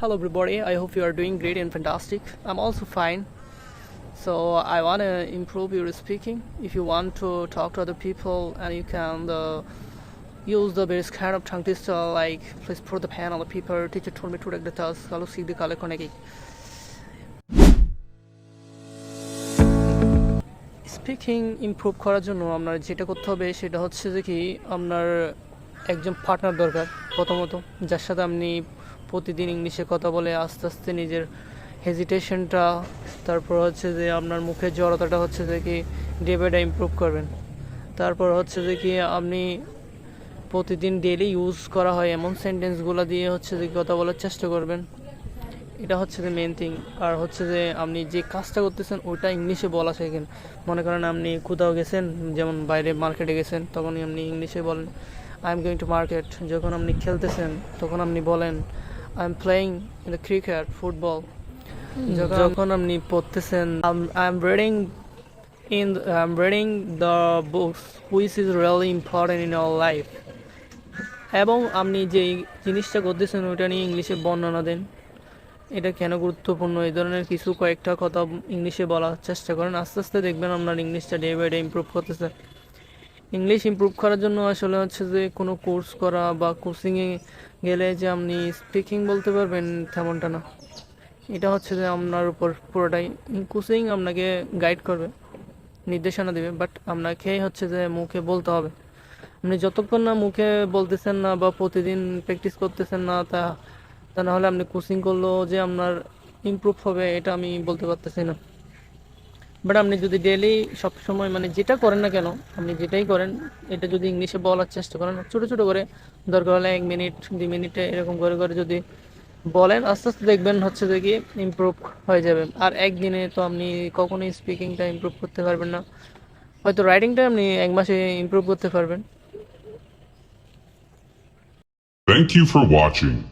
Hello, everybody. I hope you are doing great and fantastic. I'm also fine. So, I want to improve your speaking. If you want to talk to other people and you can uh, use the various kind of tongue twister, like please put the pen on the paper. Teacher told me to take the task. Hello, see the color connect. Speaking improve করার জন্য আপনার যেটা করতে হবে সেটা হচ্ছে যে কি আপনার একজন পার্টনার দরকার প্রথমত যার সাথে আপনি প্রতিদিন ইংলিশে কথা বলে আস্তে আস্তে নিজের হেজিটেশনটা তারপর হচ্ছে যে আপনার মুখের জড়তাটা হচ্ছে যে কি ডে বাই ডে ইমপ্রুভ করবেন। তারপর হচ্ছে যে কি আপনি প্রতিদিন ডেলি ইউজ করা হয় এমন সেন্টেন্সগুলো দিয়ে হচ্ছে যে কথা বলার চেষ্টা করবেন। এটা হচ্ছে যে মেন থিং আর হচ্ছে যে আপনি যে কাজটা করতেছেন ওইটা ইংলিশে বলা শেখেন। মনে করেন আপনি কোথাও গেছেন, যেমন বাইরে মার্কেটে গেছেন, তখনই আপনি ইংলিশে বলেন I am going to market যখন আপনি খেলতেছেন, তখন আপনি বলেন I am playing in the cricket football যখন আপনি পড়তেছেন I am reading in I am reading the books which is really important in our life এবং আপনি যে জিনিসটা করতেছেন ওইটা নিয়ে ইংলিশে বর্ণনা দেন। এটা কেন গুরুত্বপূর্ণ? এই ধরনের কিছু কয়েকটা কথা ইংলিশে বলার চেষ্টা করেন। আস্তে আস্তে দেখবেন আপনার ইংলিশটা ডে বাই ডে ইমপ্রুভ করতেছে। ইংলিশ ইমপ্রুভ করার জন্য আসলে হচ্ছে যে কোনো কোর্স করা বা কোচিংয়ে গেলে যে আপনি স্পিকিং বলতে পারবেন তেমনটা না। এটা হচ্ছে যে আপনার উপর পুরোটাই কোচিং আপনাকে গাইড করবে, নির্দেশনা দেবে বাট আপনাকে হচ্ছে যে মুখে বলতে হবে। আপনি যতক্ষণ না মুখে বলতেছেন না বা প্রতিদিন প্র্যাকটিস করতেছেন না তা তা নাহলে আপনি কোচিং করলেও যে আপনার ইমপ্রুভ হবে এটা আমি বলতে পারতেছি না। বাট আপনি যদি ডেলি সব সময় মানে যেটা করেন না কেন, আপনি যেটাই করেন, এটা যদি ইংলিশে বলার চেষ্টা করেন, ছোট ছোট করে, দরকার হলে এক মিনিট দুই মিনিটে এরকম করে করে যদি বলেন, আস্তে আস্তে দেখবেন হচ্ছে যে কি ইমপ্রুভ হয়ে যাবে। আর একদিনে তো আপনি কখনোই স্পিকিংটা ইম্প্রুভ করতে পারবেন না। হয়তো রাইটিংটা আপনি এক মাসে ইমপ্রুভ করতে পারবেন। Thank you for watching.